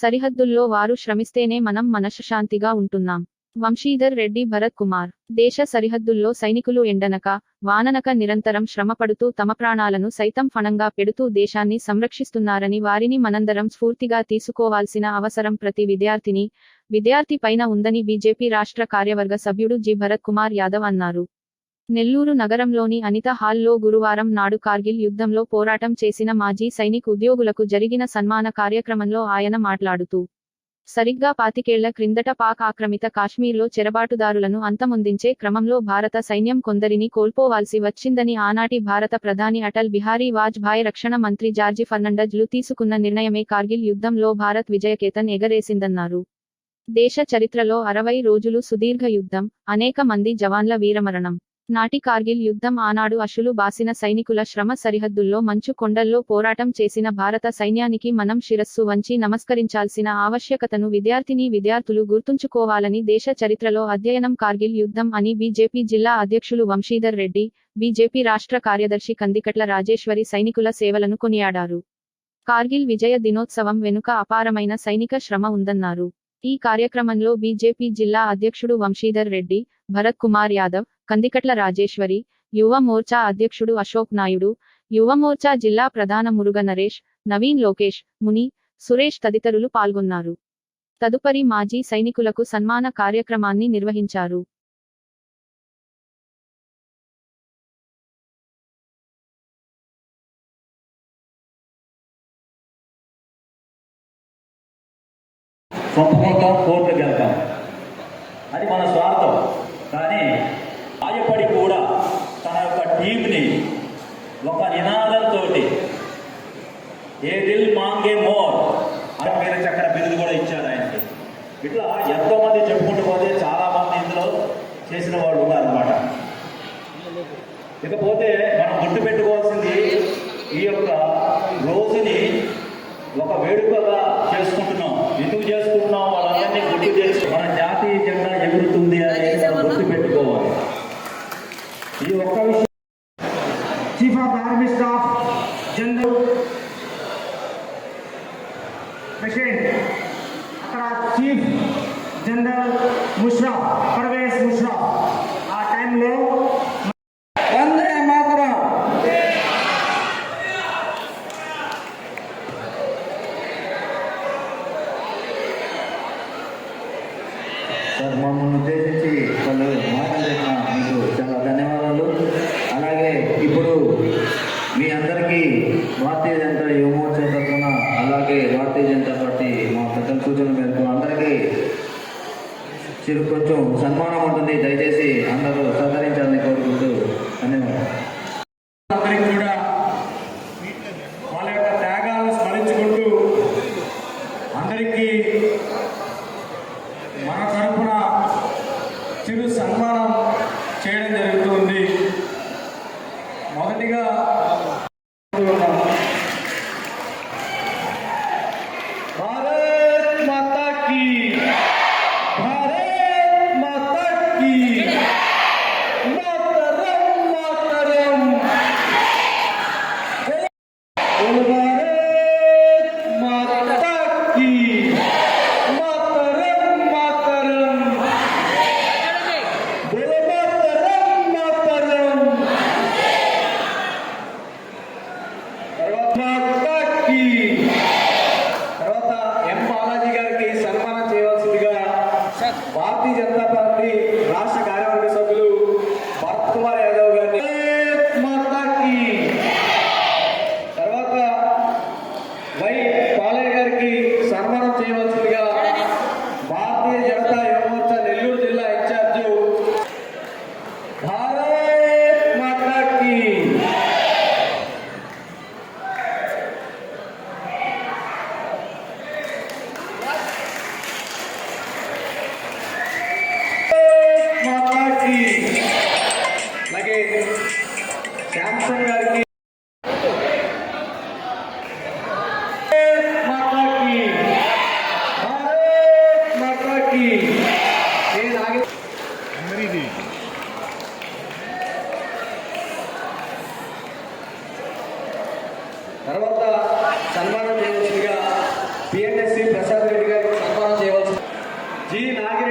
సరిహద్దుల్లో వారు శ్రమిస్తేనే మనం మనశ్శాంతిగా ఉంటున్నాం. వంశీధర్ రెడ్డి భరత్ కుమార్. దేశ సరిహద్దుల్లో సైనికులు ఎండనక వాననక నిరంతరం శ్రమపడుతూ తమ ప్రాణాలను సైతం ఫణంగా పెడుతూ దేశాన్ని సంరక్షిస్తున్నారని వారిని మనందరం స్ఫూర్తిగా తీసుకోవాల్సిన అవసరం ప్రతి విద్యార్థిని విద్యార్థి పైన ఉందని బీజేపీ రాష్ట్ర కార్యవర్గ సభ్యుడు జి. భరత్ కుమార్ యాదవ్ అన్నారు. నెల్లూరు నగరంలోని అనిత హాల్లో గురువారం నాడు కార్గిల్ యుద్ధంలో పోరాటం చేసిన మాజీ సైనిక్ ఉద్యోగులకు జరిగిన సన్మాన కార్యక్రమంలో ఆయన మాట్లాడుతూ సరిగ్గా పాతికేళ్ళ క్రిందట పాక్ ఆక్రమిత కాశ్మీర్లో చెరబాటుదారులను అంతమొందించే క్రమంలో భారత సైన్యం కొందరిని కోల్పోవాల్సి వచ్చిందని ఆనాటి భారత ప్రధాని అటల్ బిహారీ వాజ్పాయ్ రక్షణ మంత్రి జార్జి ఫర్నాండజ్లు తీసుకున్న నిర్ణయమే కార్గిల్ యుద్ధంలో భారత్ విజయకేతన్ ఎగరేసిందన్నారు. దేశ చరిత్రలో అరవై రోజులు సుదీర్ఘ యుద్ధం అనేక మంది జవాన్ల వీరమరణం నాటి కార్గిల్ యుద్ధం ఆనాడు అశులు బాసిన సైనికుల శ్రమ సరిహద్దుల్లో మంచు కొండల్లో పోరాటం చేసిన భారత సైన్యానికి మనం శిరస్సు వంచి నమస్కరించాల్సిన ఆవశ్యకతను విద్యార్థిని విద్యార్థులు గుర్తుంచుకోవాలని దేశ చరిత్రలో అధ్యయనం కార్గిల్ యుద్ధం అని బీజేపీ జిల్లా అధ్యక్షులు వంశీధర్ రెడ్డి బీజేపీ రాష్ట్ర కార్యదర్శి కందికట్ల రాజేశ్వరి సైనికుల సేవలను కొనియాడారు. కార్గిల్ విజయ దినోత్సవం వెనుక అపారమైన సైనిక శ్రమ ఉందన్నారు. ఈ కార్యక్రమంలో బీజేపీ జిల్లా అధ్యక్షుడు వంశీధర్ రెడ్డి భరత్ కుమార్ యాదవ్ కందికట్ల రాజేశ్వరి యువ మోర్చా అధ్యక్షుడు అశోక్ నాయుడు యువ మోర్చా జిల్లా ప్రధాన మురుగ నరేష్ నవీన్ లోకేష్ ముని సురేష్ తదితరులు పాల్గొన్నారు. తదుపరి మాజీ సైనికులకు సన్మాన కార్యక్రమాన్ని నిర్వహించారు. చంపుకుంటాం కోర్టుకు వెళ్తాం అది మన స్వార్థం. కానీ ఆయపడి కూడా తన యొక్క టీంని ఒక నినాదంతో ఏ దిల్ మాంగే మోర్ అని మీరు చక్కర బిరుదు కూడా ఇచ్చారు ఆయనకి. ఇట్లా ఎంతో మంది చెప్పుకుంటూ పోతే చాలా మంది ఇందులో చేసిన జనరల్ ప్రెసిడెంట్ అక్కడ చీఫ్ జనరల్ ముష్రాఫ్ పర్వేజ్ ముష్రాఫ్ ఆ టైంలో వందే మాతరం సార్ మమ్మల్ని ఉద్దేశించి వాళ్ళు మాటలు చెప్పిన మీకు చాలా ధన్యవాదాలు అలాగే ఇప్పుడు మీ అందరికీ భారతీయ జనతా యువ తరఫున అలాగే భారతీయ జనతా పార్టీ మా పెద్దల సూచన మేరకు అందరికీ చిరు కొంచెం సన్మానం ఉంటుంది. దయచేసి అందరూ సహకరించాలని కోరుకుంటూ ధన్యవాదాలు. తర్వాత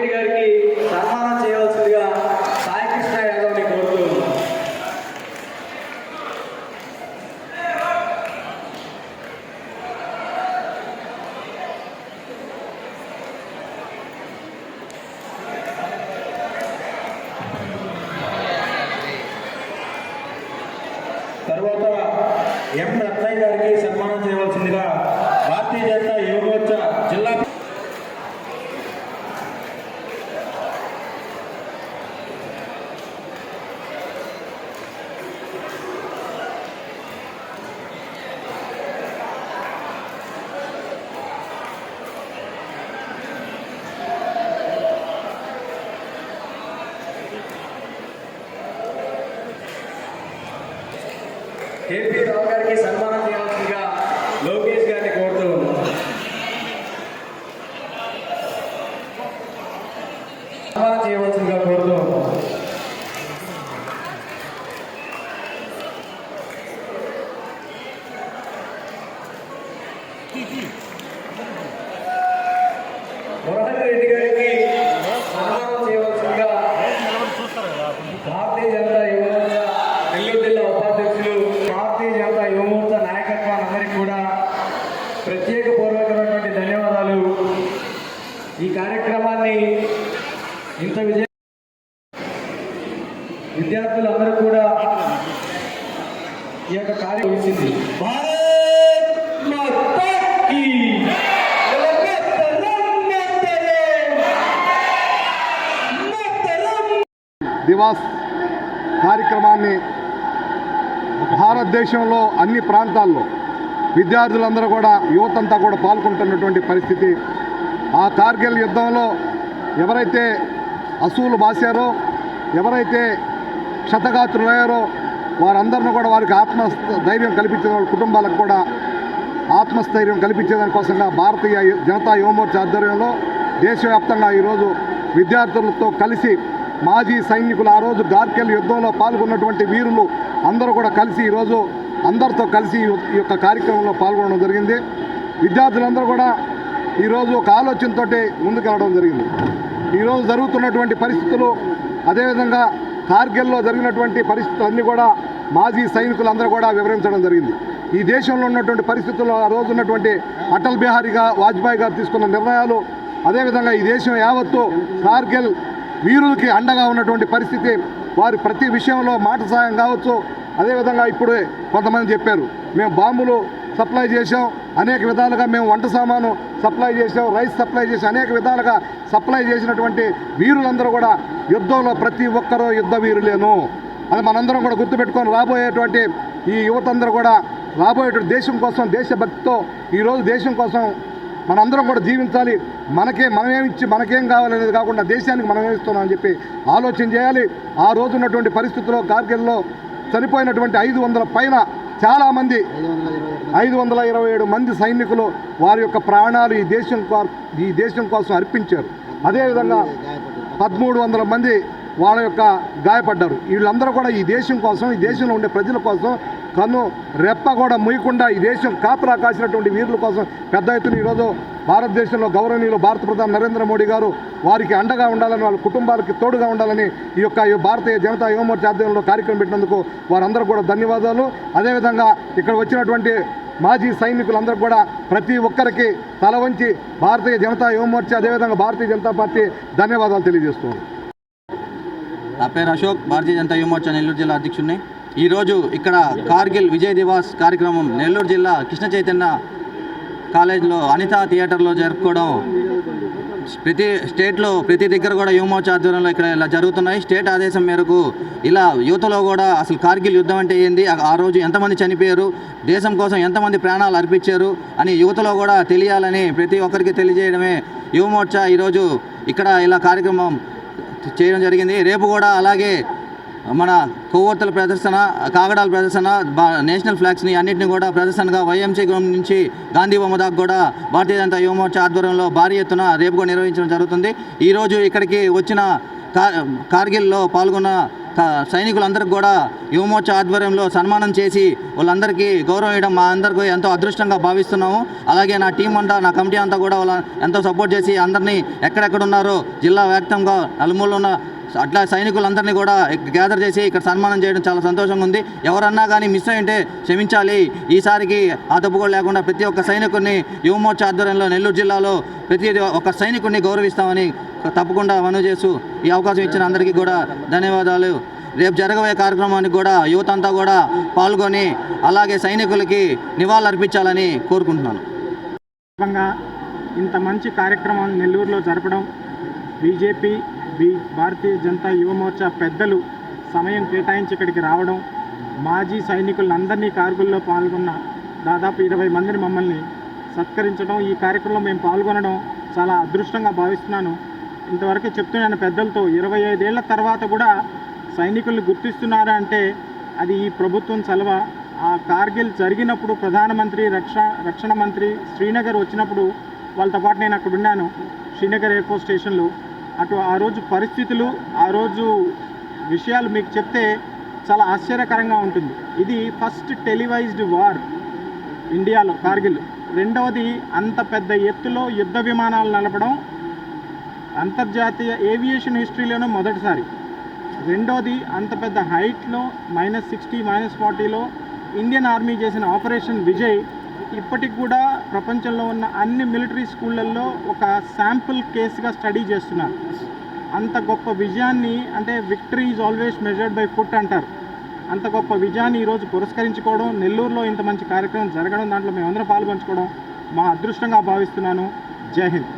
రెడ్డి గారికి సన్మానం చేయవలసిందిగా సాయికృష్ణ యాదవ్ని కోరుతూ తర్వాత ఎం రత్నయ్య గారికి సన్మానం కేపీ రావు గారికి సన్మానం చేయాల్సిందిగా లోకేష్ గారిని కోరుతూ ఉన్నాం. సన్మానం చేయవలసిందిగా కోరుతూ ఉన్నాం. మురహరి రెడ్డి గారికి సన్మానం చేయవలసిందిగా భారతీయ జనతా యువమోర్చా నెల్లూరు జిల్లా ఉపాధ్యక్షులు భారతీయ జనతా యువమోర్చా నాయకత్వానందరికీ కూడా ప్రత్యేక పూర్వకమైనటువంటి ధన్యవాదాలు ఈ కార్యక్రమాన్ని ఇంత విజయ విద్యార్థులందరూ కూడా ఈ యొక్క కార్యం ఇచ్చింది దివాస్ కార్యక్రమాన్ని భారతదేశంలో అన్ని ప్రాంతాల్లో విద్యార్థులందరూ కూడా యువతంతా కూడా పాల్గొంటున్నటువంటి పరిస్థితి. ఆ కార్గిల్ యుద్ధంలో ఎవరైతే అసూలు బాసారో ఎవరైతే క్షతగాత్రులయ్యారో వారందరిని కూడా వారికి ఆత్మ ధైర్యం కల్పించే వాళ్ళ కుటుంబాలకు కూడా ఆత్మస్థైర్యం కల్పించేదాని కోసంగా భారతీయ జనతా యువమోర్చా ఆధ్వర్యంలో దేశవ్యాప్తంగా ఈరోజు విద్యార్థులతో కలిసి మాజీ సైనికులు ఆ రోజు గార్కెల్ యుద్ధంలో పాల్గొన్నటువంటి వీరులు అందరూ కూడా కలిసి ఈరోజు అందరితో కలిసి ఈ యొక్క కార్యక్రమంలో పాల్గొనడం జరిగింది. విద్యార్థులందరూ కూడా ఈరోజు ఒక ఆలోచనతో ముందుకెళ్ళడం జరిగింది. ఈరోజు జరుగుతున్నటువంటి పరిస్థితులు అదేవిధంగా కార్గిల్లో జరిగినటువంటి పరిస్థితులు అన్నీ కూడా మాజీ సైనికులందరూ కూడా వివరించడం జరిగింది. ఈ దేశంలో ఉన్నటువంటి పరిస్థితుల్లో ఆ రోజు ఉన్నటువంటి అటల్ బిహారీ వాజ్పేయి గారు తీసుకున్న నిర్ణయాలు అదేవిధంగా ఈ దేశం యావత్తు కార్గిల్ వీరులకి అండగా ఉన్నటువంటి పరిస్థితి వారి ప్రతి విషయంలో మాట సాయం కావచ్చు. అదేవిధంగా ఇప్పుడు కొంతమంది చెప్పారు మేము బాంబులు సప్లై చేసాం అనేక విధాలుగా మేము వంట సామాను సప్లై చేసాం రైస్ సప్లై చేసి అనేక విధాలుగా సప్లై చేసినటువంటి వీరులందరూ కూడా యుద్ధంలో ప్రతి ఒక్కరూ యుద్ధ వీరులేను. అది మనందరం కూడా గుర్తుపెట్టుకొని రాబోయేటువంటి ఈ యువతందరూ కూడా రాబోయేటువంటి దేశం కోసం దేశభక్తితో ఈరోజు దేశం కోసం మనందరం కూడా జీవించాలి. మనకే మనమేమిచ్చి మనకేం కావాలనేది కాకుండా దేశానికి మనం ఏమిస్తున్నాం అని చెప్పి ఆలోచన చేయాలి. ఆ రోజు ఉన్నటువంటి పరిస్థితుల్లో కార్గిల్లో చనిపోయినటువంటి ఐదు వందల పైన చాలామంది ఐదు వందల ఇరవై ఏడు మంది సైనికులు వారి యొక్క ప్రాణాలు ఈ దేశం ఈ దేశం కోసం అర్పించారు. అదేవిధంగా పదమూడు వందల మంది వాళ్ళ యొక్క గాయపడ్డారు. వీళ్ళందరూ కూడా ఈ దేశం కోసం ఈ దేశంలో ఉండే ప్రజల కోసం కన్ను రెప్ప కూడా ముయకుండా ఈ దేశం కాపలా కాసినటువంటి వీరుల కోసం పెద్ద ఎత్తున ఈరోజు భారతదేశంలో గౌరవనీయులు భారత ప్రధాని నరేంద్ర మోడీ గారు వారికి అండగా ఉండాలని వాళ్ళ కుటుంబాలకి తోడుగా ఉండాలని ఈ యొక్క భారతీయ జనతా యువమోర్చా ఆధ్వర్యంలో కార్యక్రమం పెట్టినందుకు వారందరూ కూడా ధన్యవాదాలు. అదేవిధంగా ఇక్కడ వచ్చినటువంటి మాజీ సైనికులందరూ కూడా ప్రతి ఒక్కరికి తల వంచి భారతీయ జనతా యువమోర్చా అదేవిధంగా భారతీయ జనతా పార్టీ ధన్యవాదాలు తెలియజేస్తున్నాను. నా పేరు అశోక్ భారతీయ జనతా యువమోర్చా నెల్లూరు జిల్లా అధ్యక్షుడిని. ఈరోజు ఇక్కడ కార్గిల్ విజయ్ దివాస్ కార్యక్రమం నెల్లూరు జిల్లా కృష్ణ చైతన్య కాలేజ్లో అనిత థియేటర్లో జరుపుకోవడం. ప్రతి స్టేట్లో ప్రతి దగ్గర కూడా యువమోర్చా ఆధ్వర్యంలో ఇక్కడ ఇలా జరుగుతున్నాయి. స్టేట్ ఆదేశం మేరకు ఇలా యువతలో కూడా అసలు కార్గిల్ యుద్ధం అంటే ఏంది? ఆ- రోజు ఎంతమంది చనిపోయారు? దేశం కోసం ఎంతమంది ప్రాణాలు అర్పించారు? అని యువతలో కూడా తెలియాలని ప్రతి ఒక్కరికి తెలియజేయడమే యువమోర్చ ఈరోజు ఇక్కడ ఇలా కార్యక్రమం చేయడం జరిగింది. రేపు కూడా అలాగే మన కొవ్వొత్తుల ప్రదర్శన కాగడాల ప్రదర్శన బా- నేషనల్ ఫ్లాగ్స్ని అన్నింటినీ కూడా ప్రదర్శనగా వైఎంసీ గ్రౌండ్ నుంచి గాంధీ బొమ్మ దాకా కూడా భారతీయ జనతా యువమోర్చా ఆధ్వర్యంలో భారీ ఎత్తున రేపు కూడా నిర్వహించడం జరుగుతుంది. ఈరోజు ఇక్కడికి వచ్చిన కా కార్గిల్లో పాల్గొన్న సైనికులందరికీ కూడా యువమోర్చా ఆధ్వర్యంలో సన్మానం చేసి వాళ్ళందరికీ గౌరవం ఇవ్వడం మా అందరికీ ఎంతో అదృష్టంగా భావిస్తున్నాము. అలాగే నా టీం అంతా నా కమిటీ అంతా కూడా వాళ్ళ ఎంతో సపోర్ట్ చేసి అందరినీ ఎక్కడెక్కడ ఉన్నారో జిల్లా వ్యాప్తంగా నలుమూలలో ఉన్న అట్లా సైనికులందరినీ కూడా గ్యాదర్ చేసి ఇక్కడ సన్మానం చేయడం చాలా సంతోషంగా ఉంది. ఎవరన్నా కానీ మిస్ అయింటే క్షమించాలి. ఈసారికి ఆ తప్పు కూడా లేకుండా ప్రతి ఒక్క సైనికుడిని యువమోర్చా ఆధ్వర్యంలో నెల్లూరు జిల్లాలో ప్రతి ఒక్క సైనికుడిని గౌరవిస్తామని తప్పకుండా మనవి చేస్తూ ఈ అవకాశం ఇచ్చిన అందరికీ కూడా ధన్యవాదాలు. రేపు జరగబోయే కార్యక్రమానికి కూడా యువత అంతా కూడా పాల్గొని అలాగే సైనికులకి నివాళులర్పించాలని కోరుకుంటున్నాను. ఇంత మంచి కార్యక్రమాలు నెల్లూరులో జరపడం బీజేపీ బి భారతీయ జనతా యువ మోర్చా పెద్దలు సమయం కేటాయించి ఇక్కడికి రావడం మాజీ సైనికులందరినీ కార్గుల్లో పాల్గొన్న దాదాపు ఇరవై మందిని మమ్మల్ని సత్కరించడం ఈ కార్యక్రమంలో మేము పాల్గొనడం చాలా అదృష్టంగా భావిస్తున్నాను. ఇంతవరకు చెప్తున్నాను పెద్దలతో ఇరవై ఐదేళ్ళ తర్వాత కూడా సైనికుల్ని గుర్తిస్తున్నారా అంటే అది ఈ ప్రభుత్వం చలవ. ఆ కార్గిల్ జరిగినప్పుడు ప్రధానమంత్రి రక్షణ రక్షణ మంత్రి శ్రీనగర్ వచ్చినప్పుడు వాళ్ళతో పాటు నేను అక్కడ ఉన్నాను శ్రీనగర్ ఎయిర్పోర్ట్ స్టేషన్లో. అటు ఆ రోజు పరిస్థితులు ఆ రోజు విషయాలు మీకు చెప్తే చాలా ఆశ్చర్యకరంగా ఉంటుంది. ఇది ఫస్ట్ టెలివైజ్డ్ వార్ ఇండియాలో కార్గిల్. రెండవది అంత పెద్ద ఎత్తులో యుద్ధ విమానాలు నడపడం అంతర్జాతీయ ఏవియేషన్ హిస్టరీలోనే మొదటిసారి. రెండోది అంత పెద్ద హైట్లో మైనస్ సిక్స్టీ మైనస్ ఫార్టీలో ఇండియన్ ఆర్మీ చేసిన ఆపరేషన్ విజయ్ ఇప్పటికి కూడా ప్రపంచంలో ఉన్న అన్ని మిలిటరీ స్కూళ్ళల్లో ఒక శాంపుల్ కేసుగా స్టడీ చేస్తున్నారు. అంత గొప్ప విజయాన్ని అంటే victory is always measured by foot అంటారు. అంత గొప్ప విజయాన్ని ఈరోజు పురస్కరించుకోవడం నెల్లూరులో ఇంత మంచి కార్యక్రమం జరగడం దాంట్లో మేమందరం పాల్పంచుకోవడం మా అదృష్టంగా భావిస్తున్నాను. జై హింద్.